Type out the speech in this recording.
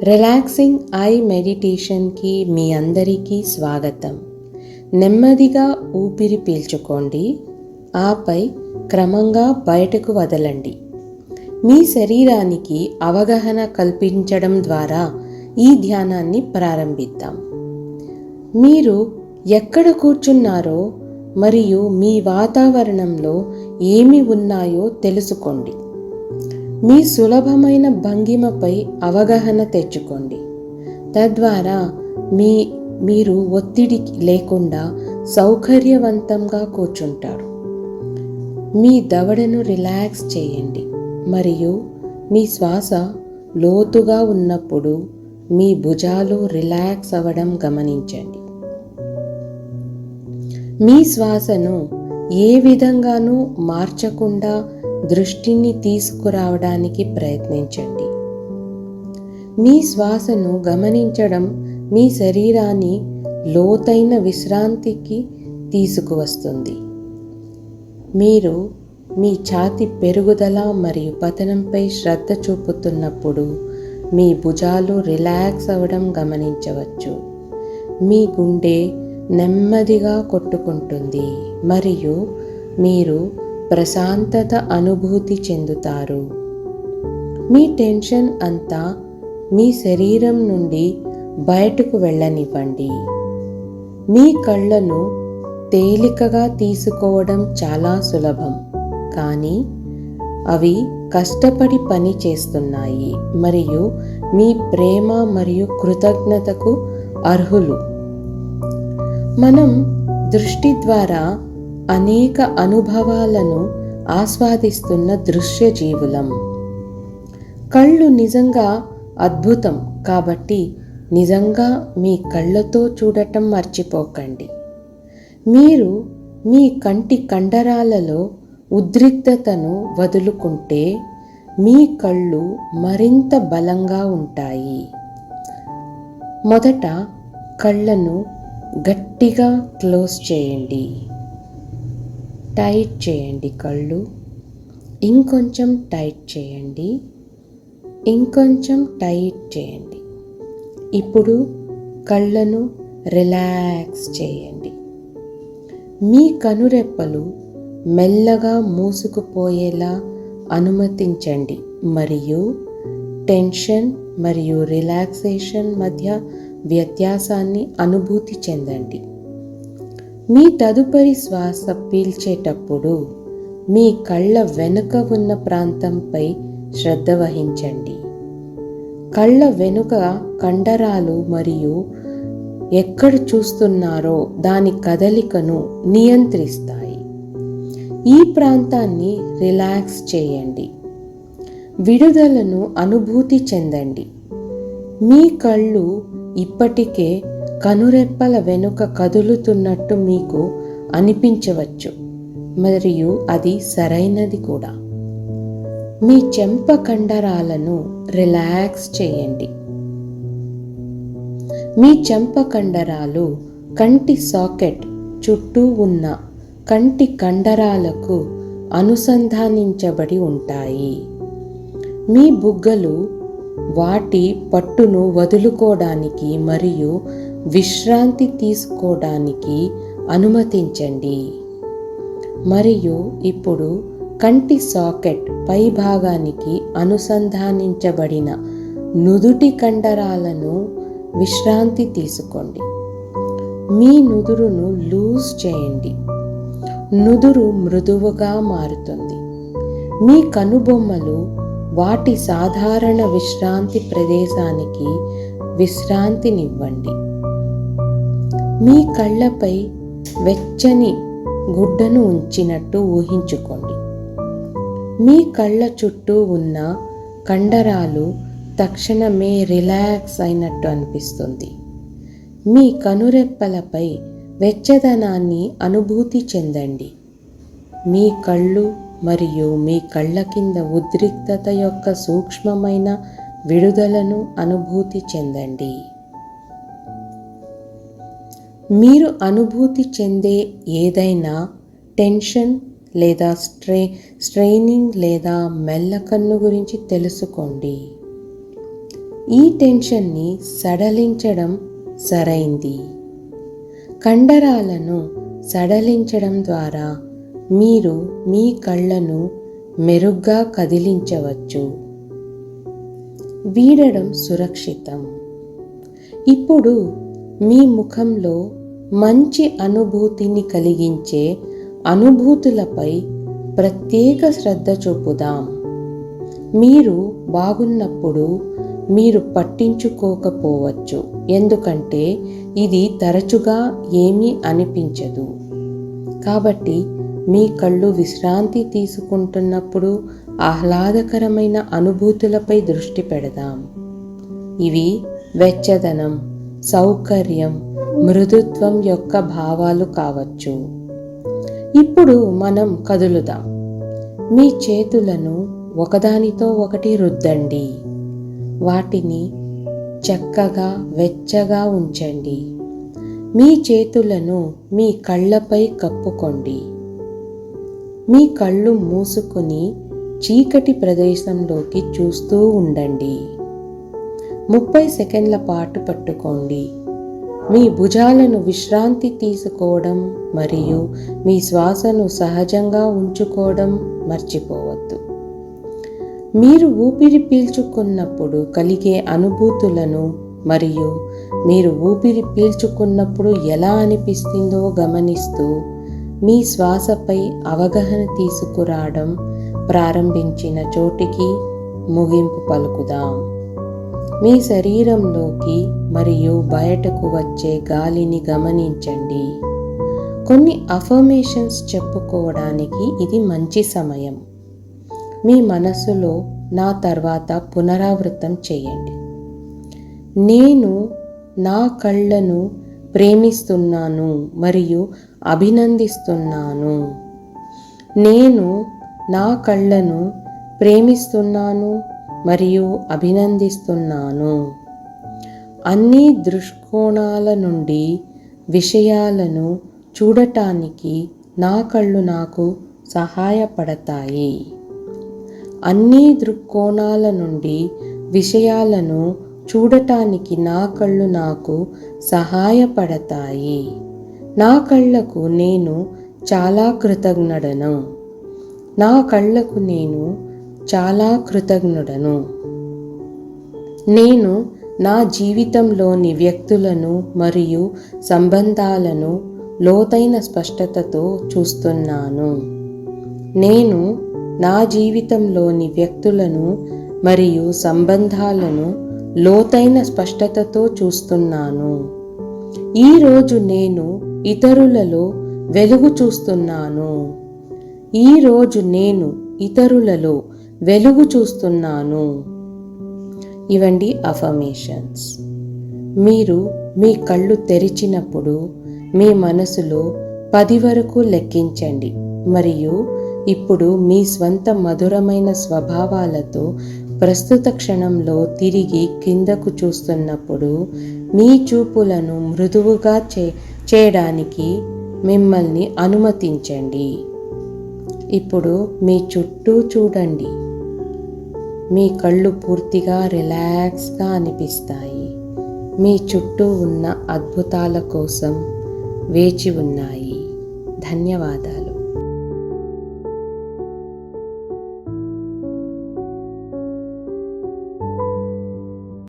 Relaxing I మెడిటేషన్కి మీ అందరికీ స్వాగతం. నెమ్మదిగా ఊపిరి పీల్చుకోండి. ఆపై క్రమంగా బయటకు వదలండి. మీ శరీరానికి అవగాహన కల్పించడం ద్వారా ఈ ధ్యానాన్ని ప్రారంభిద్దాం. మీరు ఎక్కడ కూర్చున్నారో మరియు మీ వాతావరణంలో ఏమి ఉన్నాయో తెలుసుకోండి. మీ సులభమైన భంగిమపై అవగాహన తెచ్చుకోండి. తద్వారా మీ మీరు ఒత్తిడి లేకుండా సౌకర్యవంతంగా కూర్చుంటారు. మీ దవడను రిలాక్స్ చేయండి. మరియు మీ శ్వాస లోతుగా ఉన్నప్పుడు మీ భుజాలు రిలాక్స్ అవ్వడం గమనించండి. మీ శ్వాసను ఏ విధంగానూ మార్చకుండా దృష్టిని తీసుకురావడానికి ప్రయత్నించండి. మీ శ్వాసను గమనించడం మీ శరీరాన్ని లోతైన విశ్రాంతికి తీసుకువస్తుంది. మీరు మీ ఛాతి పెరుగుదల మరియు పతనంపై శ్రద్ధ చూపుతున్నప్పుడు మీ భుజాలు రిలాక్స్ అవ్వడం గమనించవచ్చు. మీ గుండె నెమ్మదిగా కొట్టుకుంటుంది మరియు మీరు ప్రశాంతత అనుభూతి చెందుతారు. మీ టెన్షన్ అంతా మీ శరీరం నుండి బయటకు వెళ్ళనివ్వండి. మీ కళ్ళను తేలికగా తీసుకోవడం చాలా సులభం. కానీ అవి కష్టపడి పని చేస్తున్నాయి మరియు మీ ప్రేమ మరియు కృతజ్ఞతకు అర్హులు. మనం దృష్టి ద్వారా అనేక అనుభవాలను ఆస్వాదిస్తున్న దృశ్య జీవులం కళ్ళు నిజంగా అద్భుతం కాబట్టి నిజంగా మీ కళ్ళతో చూడటం మర్చిపోకండి. మీరు మీ కంటి కండరాలలో ఉద్రిక్తతను వదులుకుంటే మీ కళ్ళు మరింత బలంగా ఉంటాయి. మొదట కళ్ళను గట్టిగా క్లోజ్ చేయండి. టైట్ చేయండి కళ్ళు. ఇంకొంచెం టైట్ చేయండి. ఇంకొంచెం టైట్ చేయండి. ఇప్పుడు కళ్ళను రిలాక్స్ చేయండి. మీ కనురెప్పలు మెల్లగా మూసుకుపోయేలా అనుమతించండి. మరియు టెన్షన్ మరియు రిలాక్సేషన్ మధ్య వ్యత్యాసాన్ని అనుభూతి చెందండి. మీ తదుపరి శ్వాస పీల్చేటప్పుడు మీ కళ్ళ వెనుక ఉన్న ప్రాంతంపై శ్రద్ధ వహించండి. కళ్ళ వెనుక కండరాలు మరియు ఎక్కడ చూస్తున్నారో దాని కదలికను నియంత్రిస్తాయి. ఈ ప్రాంతాన్ని రిలాక్స్ చేయండి. విడుదలను అనుభూతి చెందండి. మీ కళ్ళు ఇప్పటికే కనురెప్పల వెనుక కదులుతున్నట్టు మీకు అనిపించవచ్చు. మరియు అది సరైనది కూడా. మీ చెంప కండరాలను రిలాక్స్ చేయండి. మీ చెంప కండరాలు కంటి సాకెట్ చుట్టూ ఉన్న కంటి కండరాలకు అనుసంధానించబడి ఉంటాయి. మీ బుగ్గలు వాటి పట్టును వదులుకోవడానికి మరియు విశ్రాంతి తీసుకోవడానికి అనుమతించండి. మరియు ఇప్పుడు కంటి సాకెట్ పై భాగానికి అనుసంధానించబడిన నుదుటి కండరాలను విశ్రాంతి తీసుకోండి. మీ నుదురును లూజ్ చేయండి. నుదురు మృదువుగా మారుతుంది. మీ కనుబొమ్మలు వాటి సాధారణ విశ్రాంతి ప్రదేశానికి విశ్రాంతినివ్వండి. మీ కళ్ళపై వెచ్చని గుడ్డను ఉంచినట్టు ఊహించుకోండి. మీ కళ్ళ చుట్టూ ఉన్న కండరాలు తక్షణమే రిలాక్స్ అయినట్టు అనిపిస్తుంది. మీ కనురెప్పలపై వెచ్చదనాన్ని అనుభూతి చెందండి. మీ కళ్ళు మరియు మీ కళ్ళ కింద ఉద్రిక్తత యొక్క సూక్ష్మమైన విడుదలను అనుభూతి చెందండి. మీరు అనుభూతి చెందే ఏదైనా టెన్షన్ లేదా స్ట్రే స్ట్రైనింగ్ లేదా మెల్లకన్ను గురించి తెలుసుకోండి. ఈ టెన్షన్ని సడలించడం సరైంది. కండరాలను సడలించడం ద్వారా మీరు మీ కళ్ళను మెరుగ్గా కదిలించవచ్చు. వీడడం సురక్షితం. ఇప్పుడు మీ ముఖంలో మంచి అనుభూతిని కలిగించే అనుభూతులపై ప్రత్యేక శ్రద్ధ చూపుదాం. మీరు బాగున్నప్పుడు మీరు పట్టించుకోకపోవచ్చు. ఎందుకంటే ఇది తరచుగా ఏమీ అనిపించదు. కాబట్టి మీ కళ్ళు విశ్రాంతి తీసుకుంటున్నప్పుడు ఆహ్లాదకరమైన అనుభూతులపై దృష్టి పెడదాం. ఇవి వెచ్చదనం సౌకర్యం మృదుత్వం యొక్క భావాలు కావచ్చు. ఇప్పుడు మనం కదులుదాం. మీ చేతులను ఒకదానితో ఒకటి రుద్దండి. వాటిని చక్కగా వెచ్చగా ఉంచండి. మీ చేతులను మీ కళ్ళపై కప్పుకోండి. మీ కళ్ళు మూసుకుని చీకటి ప్రదేశంలోకి చూస్తూ ఉండండి. ముప్పై సెకండ్ల పాటు పట్టుకోండి. మీ భుజాలను విశ్రాంతి తీసుకోవడం మరియు మీ శ్వాసను సహజంగా ఉంచుకోవడం మర్చిపోవద్దు. మీరు ఊపిరి పీల్చుకున్నప్పుడు కలిగే అనుభూతులను మరియు మీరు ఊపిరి పీల్చుకున్నప్పుడు ఎలా అనిపిస్తుందో గమనిస్తూ మీ శ్వాసపై అవగాహన తీసుకురావడం ప్రారంభించిన చోటికి ముగింపు పలుకుదాం. మీ శరీరంలోకి మరియు బయటకు వచ్చే గాలిని గమనించండి. కొన్ని అఫర్మేషన్స్ చెప్పుకోవడానికి ఇది మంచి సమయం. మీ మనసులో నా తర్వాత పునరావృతం చేయండి. నేను నా కళ్ళను ప్రేమిస్తున్నాను మరియు అభినందిస్తున్నాను. నేను నా కళ్ళను ప్రేమిస్తున్నాను మరియు అభినందిస్తున్నాను. అన్ని దృష్కోణాల నుండి విషయాలను చూడటానికి నా కళ్ళు నాకు సహాయపడతాయి. అన్ని దృక్కోణాల నుండి విషయాలను చూడటానికి నా కళ్ళు నాకు సహాయపడతాయి. నా కళ్ళకు నేను చాలా కృతజ్ఞడను. నా కళ్ళకు నేను చాలా కృతజ్ఞుడను. నేను నా జీవితంలోని వ్యక్తులను మరియు సంబంధాలను లోతైన స్పష్టతతో చూస్తున్నాను. నేను నా జీవితంలోని వ్యక్తులను మరియు సంబంధాలను లోతైన స్పష్టతతో చూస్తున్నాను. ఈరోజు నేను ఇతరులలో వెలుగు చూస్తున్నాను. ఈరోజు నేను ఇతరులలో వెలుగు చూస్తున్నాను. ఇవండి అఫర్మేషన్స్ మీరు మీ కళ్ళు తెరిచినప్పుడు మీ మనసులో పది వరకు లెక్కించండి. మరియు ఇప్పుడు మీ స్వంత మధురమైన స్వభావాలతో ప్రస్తుత క్షణంలో తిరిగి కిందకు చూస్తున్నప్పుడు మీ చూపులను మృదువుగా చే చేయడానికి మిమ్మల్ని అనుమతించండి. ఇప్పుడు మీ చుట్టూ చూడండి. మీ కళ్ళు పూర్తిగా రిలాక్స్గా అనిపిస్తాయి. మీ చుట్టూ ఉన్న అద్భుతాల కోసం వేచి ఉన్నాయి. ధన్యవాదాలు.